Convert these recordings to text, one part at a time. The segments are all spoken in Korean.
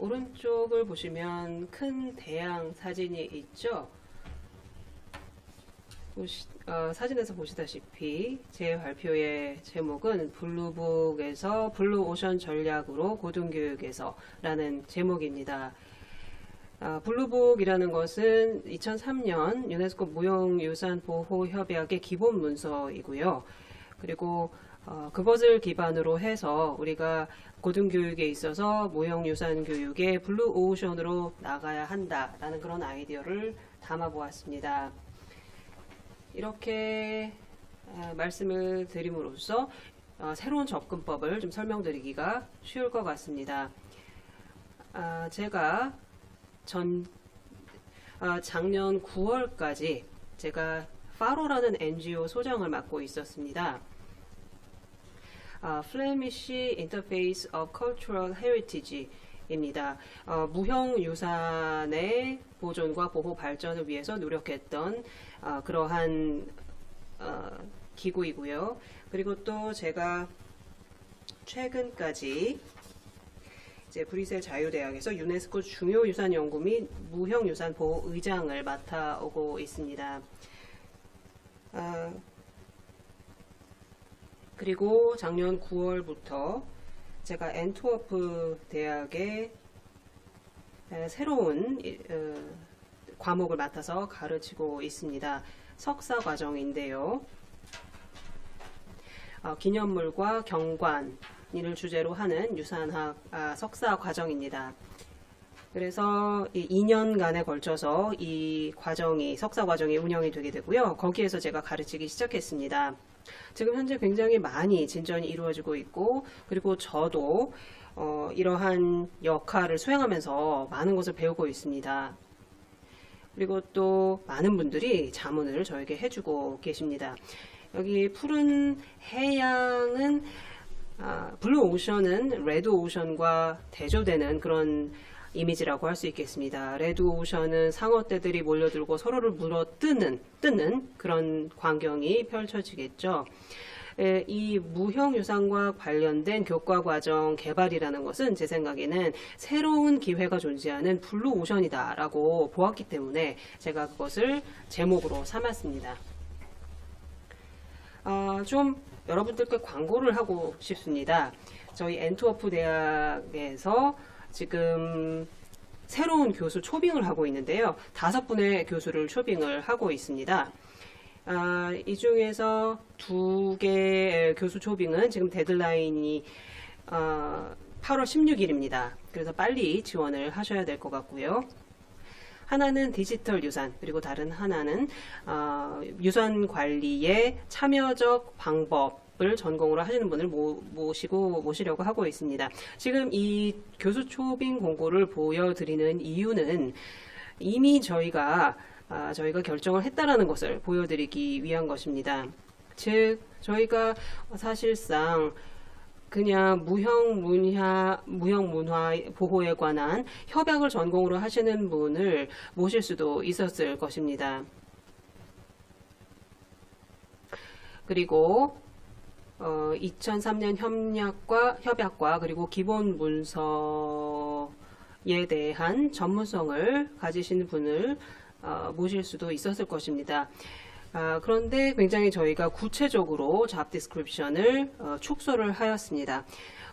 오른쪽을 보시면 큰 대양 사진이 있죠. 보시, 어, 사진에서 보시다시피 제 발표의 제목은 블루북에서 블루오션 전략으로 고등교육에서 라는 제목입니다. 아, 블루북이라는 것은 2003년 유네스코 무형유산 보호 협약의 기본 문서이고요. 그리고 어, 그것을 기반으로 해서 우리가 고등교육에 있어서 무형유산 교육의 블루 오션으로 나가야 한다라는 그런 아이디어를 담아보았습니다. 이렇게 아, 말씀을 드림으로써 어, 새로운 접근법을 좀 설명드리기가 쉬울 것 같습니다. 아, 제가 전 아, 작년 9월까지 제가 파로라는 NGO 소장을 맡고 있었습니다. 아, Flemish Interface of Cultural Heritage입니다. 어, 무형 유산의 보존과 보호 발전을 위해서 노력했던 어, 그러한 어, 기구이고요. 그리고 또 제가 최근까지 이제 브뤼셀 자유대학에서 유네스코 중요유산 연구 및 무형유산 보호 의장을 맡아오고 있습니다. 아, 그리고 작년 9월부터 제가 엔트워프 대학의 에, 새로운 이- 어, 과목을 맡아서 가르치고 있습니다. 석사 과정인데요. 어, 기념물과 경관을 주제로 하는 유산학 아, 석사 과정입니다. 그래서 이 2년간에 걸쳐서 이 과정이 석사 과정이 운영이 되게 되고요. 거기에서 제가 가르치기 시작했습니다. 지금 현재 굉장히 많이 진전이 이루어지고 있고 그리고 저도 어, 이러한 역할을 수행하면서 많은 것을 배우고 있습니다. 그리고 또 많은 분들이 자문을 저에게 해주고 계십니다. 여기 푸른 해양은 아, 블루 오션은 레드 오션과 대조되는 그런 이미지라고 할 수 있겠습니다. 레드 오션은 상어떼들이 몰려들고 서로를 물어 뜨는 뜨는 그런 광경이 펼쳐지겠죠. 에, 이 무형 유산과 관련된 교과 과정 개발이라는 것은 제 생각에는 새로운 기회가 존재하는 블루 오션이다라고 보았기 때문에 제가 그것을 제목으로 삼았습니다. 아, 좀 여러분들께 광고를 하고 싶습니다. 저희 엔트워프 대학에서 지금 새로운 교수 초빙을 하고 있는데요. 다섯 분의 교수를 초빙을 하고 있습니다. 아, 이 중에서 두 개의 교수 초빙은 지금 데드라인이 어, 8월 16일입니다. 그래서 빨리 지원을 하셔야 될 것 같고요. 하나는 디지털 유산, 그리고 다른 하나는 어, 유산 관리의 참여적 방법 을 전공으로 하시는 분을 모, 모시고 모시려고 하고 있습니다. 지금 이 교수 초빙 공고를 보여드리는 이유는 이미 저희가 아, 저희가 결정을 했다라는 것을 보여드리기 위한 것입니다. 즉 저희가 사실상 그냥 무형 문화 무형 문화 보호에 관한 협약을 전공으로 하시는 분을 모실 수도 있었을 것입니다. 그리고 어, 2003년 협약과 협약과 그리고 기본 문서에 대한 전문성을 가지신 분을 어, 모실 수도 있었을 것입니다. 아, 그런데 굉장히 저희가 구체적으로 잡 디스크립션을 어, 축소를 하였습니다.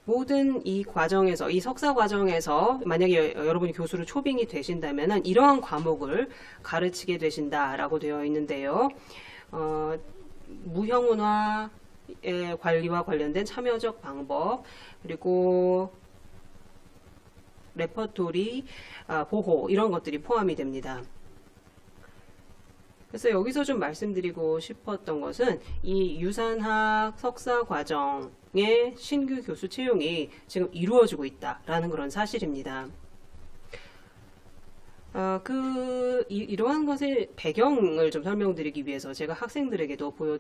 모든 이 과정에서 이 석사 과정에서 만약에 여- 여러분이 교수로 초빙이 되신다면은 이러한 과목을 가르치게 되신다라고 되어 있는데요. 어, 무형문화의 관리와 관련된 참여적 방법 그리고 레퍼토리 아, 보호 이런 것들이 포함이 됩니다. 그래서 여기서 좀 말씀드리고 싶었던 것은 이 유산학 석사 과정의 신규 교수 채용이 지금 이루어지고 있다라는 그런 사실입니다. 아, 그, 이, 이러한 것의 배경을 좀 설명드리기 위해서 제가 학생들에게도 보여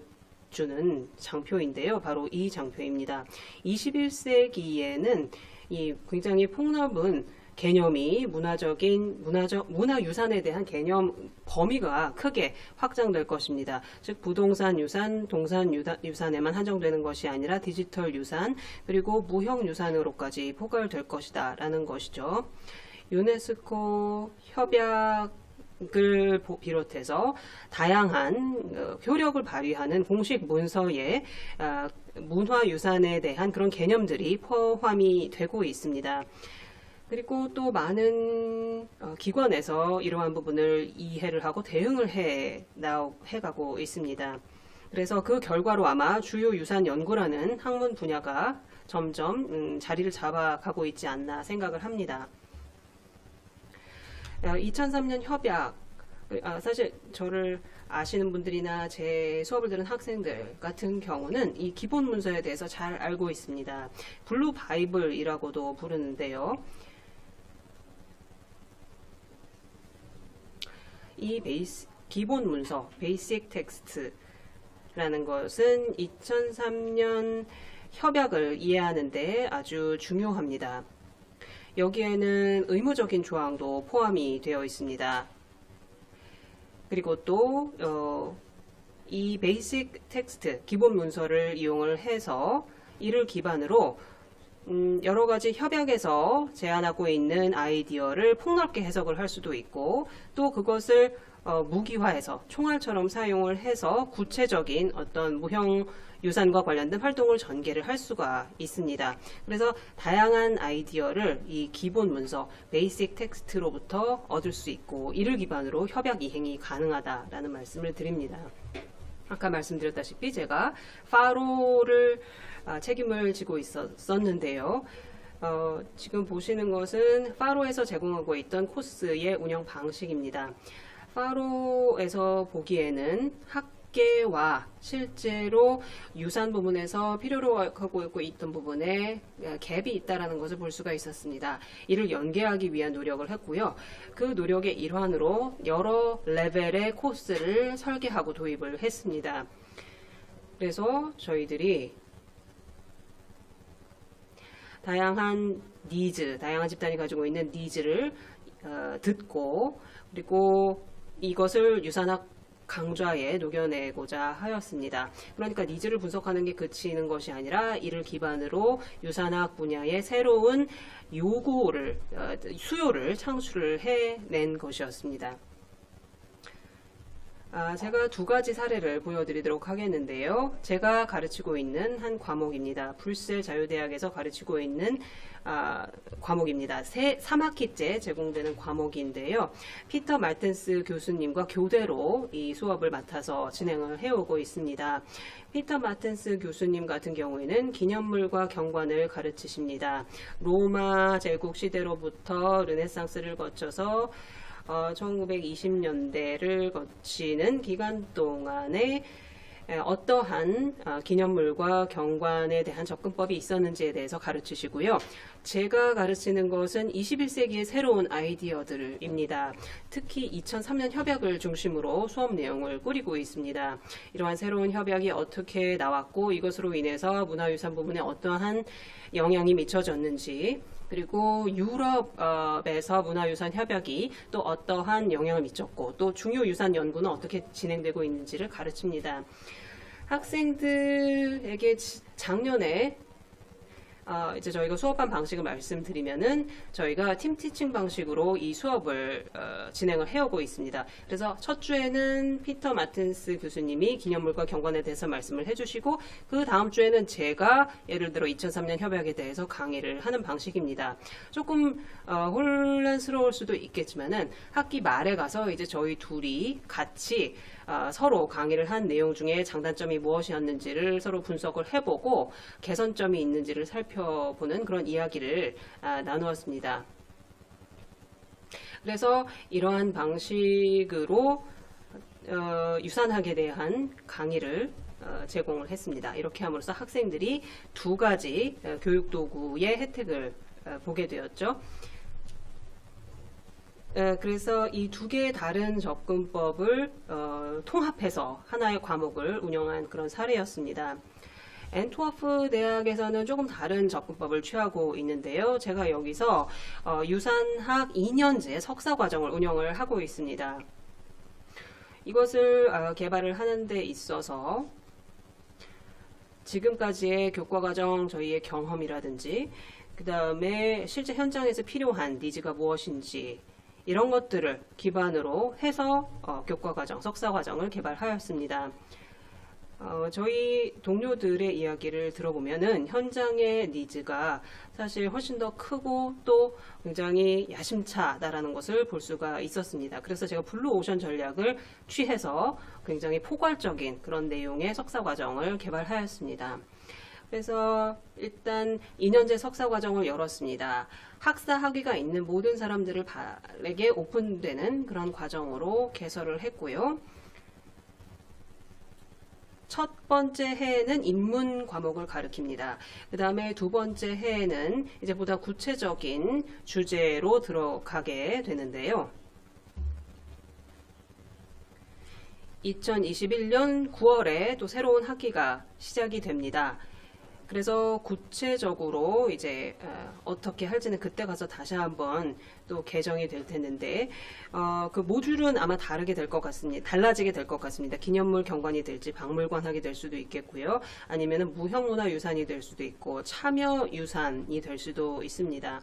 주는 장표인데요. 바로 이 장표입니다. 21세기에는 이 굉장히 폭넓은 개념이 문화적인, 문화적, 문화 유산에 대한 개념, 범위가 크게 확장될 것입니다. 즉 부동산 유산, 동산 유산에만 한정되는 것이 아니라 디지털 유산 그리고 무형 유산으로까지 포괄될 것이다라는 것이죠. 유네스코 협약 을 보- 비롯해서 다양한 어, 효력을 발휘하는 공식 문서에 아, 문화유산에 대한 그런 개념들이 포함이 되고 있습니다. 그리고 또 많은 어, 기관에서 이러한 부분을 이해를 하고 대응을 해 나오 해가고 있습니다. 그래서 그 결과로 아마 주요 유산 연구라는 학문 분야가 점점 음, 자리를 잡아가고 있지 않나 생각을 합니다. 2003년 협약 아, 사실 저를 아시는 분들이나 제 수업을 들은 학생들 같은 경우는 이 기본 문서에 대해서 잘 알고 있습니다. 블루 바이블이라고도 부르는데요. 이 베이스, 기본 문서, 베이식 텍스트라는 것은 2003년 협약을 이해하는데 아주 중요합니다. 여기에는 의무적인 조항도 포함이 되어 있습니다. 그리고 또, 어, 이 베이식 텍스트, 기본 문서를 이용을 해서 이를 기반으로 음, 여러 가지 협약에서 제안하고 있는 아이디어를 폭넓게 해석을 할 수도 있고 또 그것을 어, 무기화해서 총알처럼 사용을 해서 구체적인 어떤 무형 유산과 관련된 활동을 전개를 할 수가 있습니다. 그래서 다양한 아이디어를 이 기본 문서 베이식 텍스트로부터 얻을 수 있고 이를 기반으로 협약 이행이 가능하다라는 말씀을 드립니다. 아까 말씀드렸다시피 제가 파로를 아, 책임을 지고 있었는데요. 어, 지금 보시는 것은 파로에서 제공하고 있던 코스의 운영 방식입니다. 파로에서 보기에는 학계와 실제로 유산 부분에서 필요로 하고 있던 부분에 갭이 있다라는 것을 볼 수가 있었습니다. 이를 연계하기 위한 노력을 했고요. 그 노력의 일환으로 여러 레벨의 코스를 설계하고 도입을 했습니다. 그래서 저희들이 다양한 니즈, 다양한 집단이 가지고 있는 니즈를 어, 듣고 그리고 이것을 유산학 강좌에 녹여내고자 하였습니다. 그러니까 니즈를 분석하는 게 그치는 것이 아니라 이를 기반으로 유산학 분야의 새로운 요구를 어, 수요를 창출을 해낸 것이었습니다. 아, 제가 두 가지 사례를 보여드리도록 하겠는데요. 제가 가르치고 있는 한 과목입니다. 불셀 자유대학에서 가르치고 있는 아, 과목입니다. 세, 3학기째 제공되는 과목인데요. 피터 말텐스 교수님과 교대로 이 수업을 맡아서 진행을 해오고 있습니다. 피터 마텐스 교수님 같은 경우에는 기념물과 경관을 가르치십니다. 로마 제국 시대로부터 르네상스를 거쳐서 어, 1920년대를 거치는 기간 동안에 에, 어떠한 어, 기념물과 경관에 대한 접근법이 있었는지에 대해서 가르치시고요. 제가 가르치는 것은 21세기의 새로운 아이디어들입니다. 특히 2003년 협약을 중심으로 수업 내용을 꾸리고 있습니다. 이러한 새로운 협약이 어떻게 나왔고 이것으로 인해서 문화유산 부분에 어떠한 영향이 미쳐졌는지 그리고 유럽에서 문화유산 협약이 또 어떠한 영향을 미쳤고 또 중요 유산 연구는 어떻게 진행되고 있는지를 가르칩니다. 학생들에게 지- 작년에 어, 이제 저희가 수업한 방식을 말씀드리면은 저희가 팀 티칭 방식으로 이 수업을 어, 진행을 해오고 있습니다. 그래서 첫 주에는 피터 마틴스 교수님이 기념물과 경관에 대해서 말씀을 해주시고 그 다음 주에는 제가 예를 들어 2003년 협약에 대해서 강의를 하는 방식입니다. 조금 어, 혼란스러울 수도 있겠지만은 학기 말에 가서 이제 저희 둘이 같이 어, 서로 강의를 한 내용 중에 장단점이 무엇이었는지를 서로 분석을 해보고 개선점이 있는지를 살펴 보는 그런 이야기를 아, 나누었습니다. 그래서 이러한 방식으로 어, 유산학에 대한 강의를 어, 제공을 했습니다. 이렇게 함으로써 학생들이 두 가지 어, 교육 도구의 혜택을 어, 보게 되었죠. 에, 그래서 이 두 개의 다른 접근법을 어, 통합해서 하나의 과목을 운영한 그런 사례였습니다. 앤트워프 대학에서는 조금 다른 접근법을 취하고 있는데요. 제가 여기서 어, 유산학 2년제 석사 과정을 운영을 하고 있습니다. 이것을 어, 개발을 하는 데 있어서 지금까지의 교과 과정 저희의 경험이라든지 그 다음에 실제 현장에서 필요한 니즈가 무엇인지 이런 것들을 기반으로 해서 어, 교과 과정, 석사 과정을 개발하였습니다. 어, 저희 동료들의 이야기를 들어보면은 현장의 니즈가 사실 훨씬 더 크고 또 굉장히 야심차다라는 것을 볼 수가 있었습니다. 그래서 제가 블루 오션 전략을 취해서 굉장히 포괄적인 그런 내용의 석사 과정을 개발하였습니다. 그래서 일단 2년제 석사 과정을 열었습니다. 학사 학위가 있는 모든 사람들에게 오픈되는 그런 과정으로 개설을 했고요. 첫 번째 해에는 인문 과목을 가르칩니다. 그 다음에 두 번째 해에는 이제 보다 구체적인 주제로 들어가게 되는데요. 2021년 9월에 또 새로운 학기가 시작이 됩니다. 그래서 구체적으로 이제 어, 떻게 할지는 그때 가서 다시 한번 또 개정이 될 텐데 어, 그 모듈은 아마 다르게 될 것 같습니다. 달라지게 될 것 같습니다. 기념물 경관이 될지 박물관학이 될 수도 있겠고요. 아니면은 무형문화 유산이 될 수도 있고 참여 유산이 될 수도 있습니다.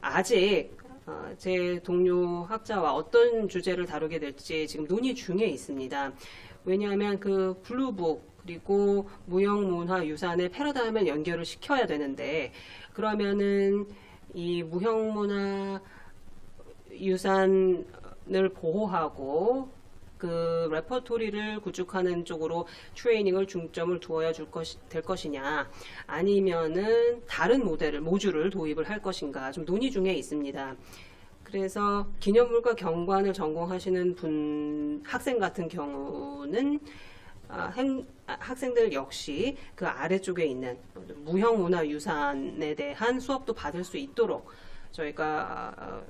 아직 어, 제 동료 학자와 어떤 주제를 다루게 될지 지금 논의 중에 있습니다. 왜냐하면 그 블루북 그리고 무형 문화 유산의 패러다임을 연결을 시켜야 되는데 그러면은 이 무형 문화 유산을 보호하고 그 레퍼토리를 구축하는 쪽으로 트레이닝을 중점을 두어야 줄 것이, 될 것이냐 아니면은 다른 모델을 모듈을 도입을 할 것인가 좀 논의 중에 있습니다. 그래서 기념물과 경관을 전공하시는 분 학생 같은 경우는 아, 행, 아, 학생들 역시 그 아래쪽에 있는 무형 문화 유산에 대한 수업도 받을 수 있도록 저희가 어,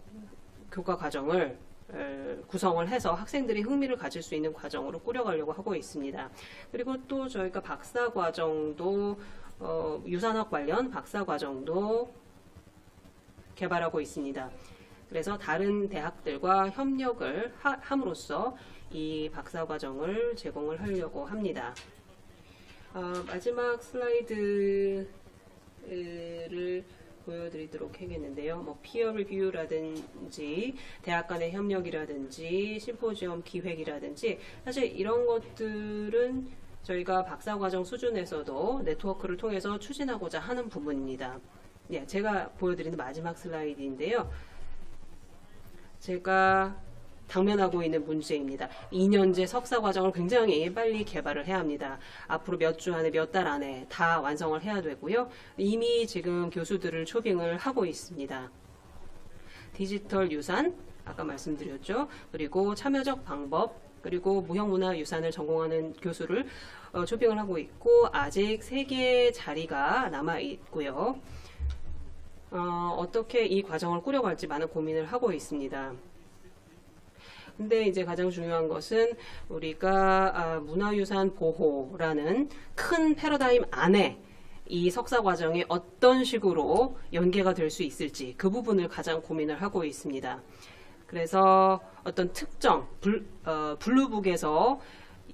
교과 과정을 에, 구성을 해서 학생들이 흥미를 가질 수 있는 과정으로 꾸려가려고 하고 있습니다. 그리고 또 저희가 박사 과정도 어, 유산학 관련 박사 과정도 개발하고 있습니다. 그래서 다른 대학들과 협력을 하, 함으로써 이 박사 과정을 제공을 하려고 합니다. 어, 마지막 슬라이드를 보여드리도록 하겠는데요. 뭐 피어 리뷰라든지 대학 간의 협력이라든지 심포지엄 기획이라든지 사실 이런 것들은 저희가 박사 과정 수준에서도 네트워크를 통해서 추진하고자 하는 부분입니다. 예, 제가 보여드리는 마지막 슬라이드인데요. 제가 당면하고 있는 문제입니다. 2년제 석사 과정을 굉장히 빨리 개발을 해야 합니다. 앞으로 몇 주 안에 몇 달 안에 다 완성을 해야 되고요. 이미 지금 교수들을 초빙을 하고 있습니다. 디지털 유산 아까 말씀드렸죠. 그리고 참여적 방법 그리고 무형문화 유산을 전공하는 교수를 어, 초빙을 하고 있고 아직 세 개의 자리가 남아 있고요. 어, 어떻게 이 과정을 꾸려갈지 많은 고민을 하고 있습니다. 근데 이제 가장 중요한 것은 우리가 아, 문화유산 보호라는 큰 패러다임 안에 이 석사 과정이 어떤 식으로 연계가 될 수 있을지 그 부분을 가장 고민을 하고 있습니다. 그래서 어떤 특정 블, 어, 블루북에서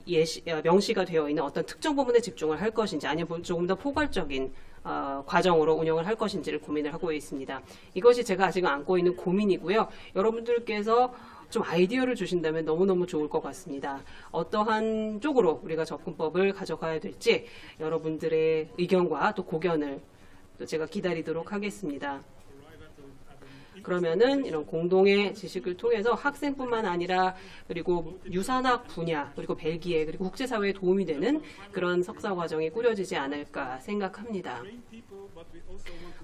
예시, 어, 명시가 되어 있는 어떤 특정 부분에 집중을 할 것인지 아니면 조금 더 포괄적인 어, 과정으로 운영을 할 것인지를 고민을 하고 있습니다. 이것이 제가 아직 안고 있는 고민이고요. 여러분들께서 좀 아이디어를 주신다면 너무너무 좋을 것 같습니다. 어떠한 쪽으로 우리가 접근법을 가져가야 될지 여러분들의 의견과 또 고견을 또 제가 기다리도록 하겠습니다. 그러면은 이런 공동의 지식을 통해서 학생뿐만 아니라 그리고 유산학 분야 그리고 벨기에 그리고 국제사회에 도움이 되는 그런 석사 과정이 꾸려지지 않을까 생각합니다.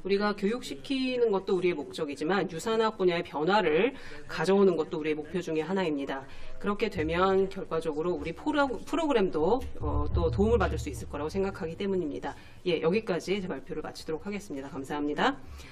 우리가 교육시키는 것도 우리의 목적이지만 유산학 분야의 변화를 가져오는 것도 우리의 목표 중의 하나입니다. 그렇게 되면 결과적으로 우리 프로그램도 어, 또 도움을 받을 수 있을 거라고 생각하기 때문입니다. 예, 여기까지 제 발표를 마치도록 하겠습니다. 감사합니다.